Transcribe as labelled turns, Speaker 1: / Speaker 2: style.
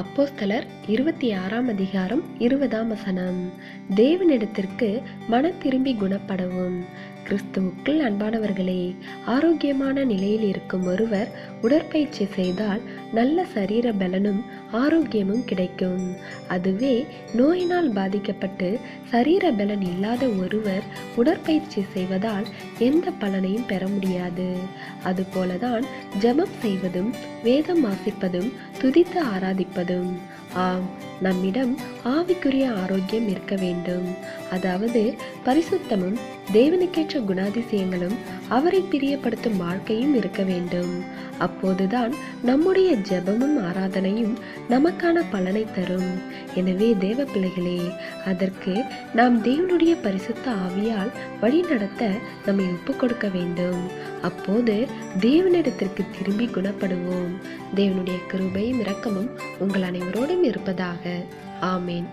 Speaker 1: அப்போஸ்தலர் இருபத்தி ஆறாம் அதிகாரம் இருபதாம் வசனம். தேவனிடத்திற்கு மன திரும்பி குணப்படவும். கிறிஸ்துவுக்குள் அன்பானவர்களே ஆரோக்கியமான நிலையில் இருக்கும் ஒருவர் உடற்பயிற்சி செய்தால் நல்ல சரீர பலனும் ஆரோக்கியமும் கிடைக்கும். அதுவே நோயினால் பாதிக்கப்பட்டு சரீர பலன் இல்லாத ஒருவர் உடற்பயிற்சி செய்வதால் எந்த பலனையும் பெற முடியாது. அதுபோலதான் ஜபம் செய்வதும் வேதம் வாசிப்பதும் துதித்து ஆராதிப்பதும். ஆம் நம்மிடம் ஆவிக்குரிய ஆரோக்கியம் இருக்க வேண்டும். அதாவது பரிசுத்தமும் தேவனுக்கேற்ற குணாதிசயங்களும் அவரை பிரியப்படுத்தும் வாழ்க்கையும் இருக்க வேண்டும். அப்போதுதான் நம்முடைய ஜெபமும் ஆராதனையும் நமக்கான பலனை தரும். எனவே தேவ பிள்ளைகளே அதற்கு நாம் தேவனுடைய பரிசுத்த ஆவியால் வழி நடத்த நம்மை ஒப்பு கொடுக்க வேண்டும். அப்போது தேவனிடத்திற்கு திரும்பி குணப்படுவோம். தேவனுடைய கிருபையும் இரக்கமும் உங்கள் அனைவரோடும் இருப்பதாக ஆமேன்.